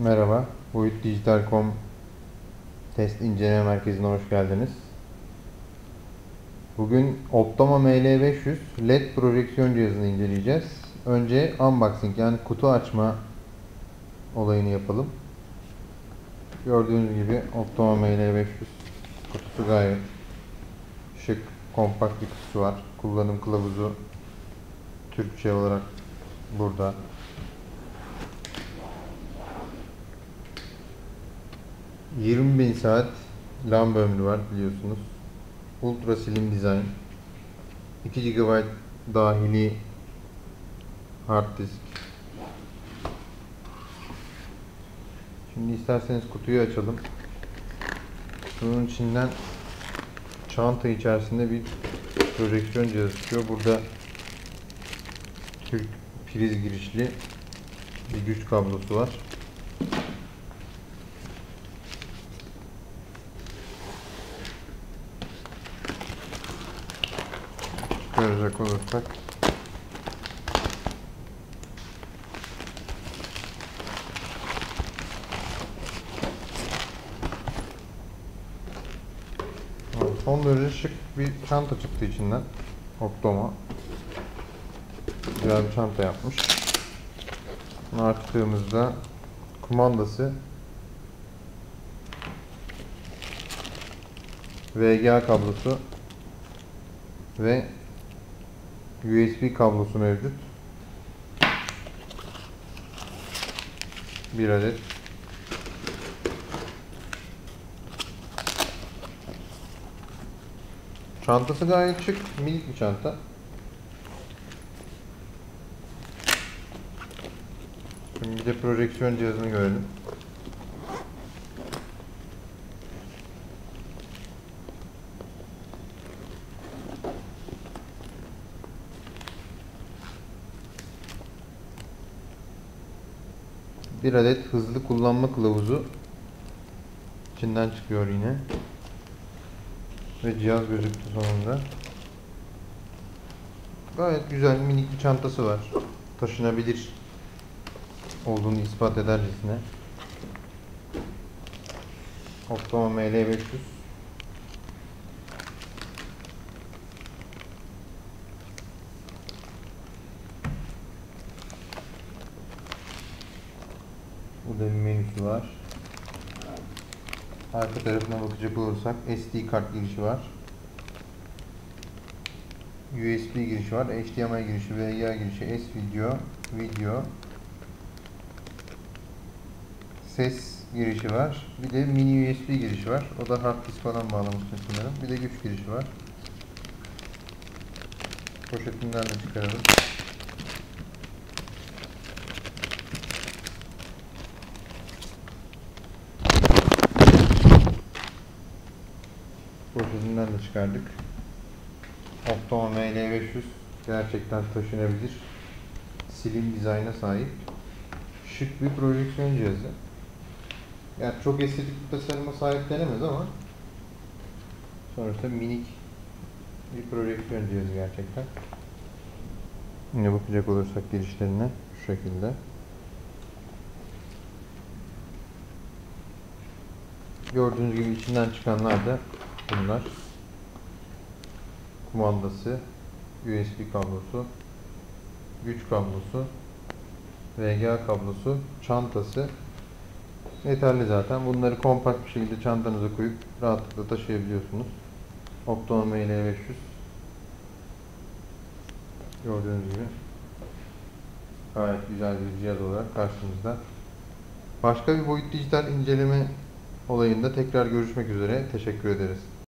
Merhaba, Boyut Dijital.com test inceleme merkezine hoş geldiniz. Bugün Optoma ML500 LED projeksiyon cihazını inceleyeceğiz. Önce unboxing yani kutu açma olayını yapalım. Gördüğünüz gibi Optoma ML500 kutusu gayet şık, kompakt bir kutusu var. Kullanım kılavuzu Türkçe olarak burada. 20 bin saat lamba ömrü var biliyorsunuz. Ultra slim design. 2 GB dahili hard disk. Şimdi isterseniz kutuyu açalım. Kutunun içinden çanta içerisinde bir projeksiyon cihazı çıkıyor. Burada Türk priz girişli bir güç kablosu var. Görecek olursak Son derece şık bir çanta çıktı içinden. Optoma. Güzel bir çanta yapmış. Bunu açtığımızda kumandası VGA kablosu ve USB kablosu mevcut. Bir adet. Çantası gayet şık, minik bir çanta. Şimdi bir de projeksiyon cihazını görelim. Bir adet hızlı kullanma kılavuzu içinden çıkıyor yine. Ve cihaz gözüktü sonunda. Gayet güzel minik bir çantası var. Taşınabilir olduğunu ispat edercesine. Optoma ML500 Burada bir menüsü var. Arka tarafına bakacak olursak SD kart girişi var. USB girişi var. HDMI girişi, VGA girişi, S video, video, ses girişi var. Bir de mini USB girişi var. O da hard disk falan bağlamıştım sanırım. Bir de güç girişi var. Poşetinden de çıkaralım. Poşetinden de çıkardık. Optoma ML500 gerçekten taşınabilir. Slim dizayna sahip. Şık bir projeksiyon cihazı. Yani çok estetik bir tasarıma sahip denemez ama sonuçta minik bir projeksiyon cihazı gerçekten. Yine bakacak olursak girişlerine şu şekilde. Gördüğünüz gibi içinden çıkanlar da bunlar. Kumandası, USB kablosu, güç kablosu, VGA kablosu, çantası yeterli zaten. Bunları kompakt bir şekilde çantanıza koyup rahatlıkla taşıyabiliyorsunuz. Optoma ML500 gördüğünüz gibi gayet güzel bir cihaz olarak karşımızda. Başka bir boyut dijital inceleme olayında tekrar görüşmek üzere. Teşekkür ederiz.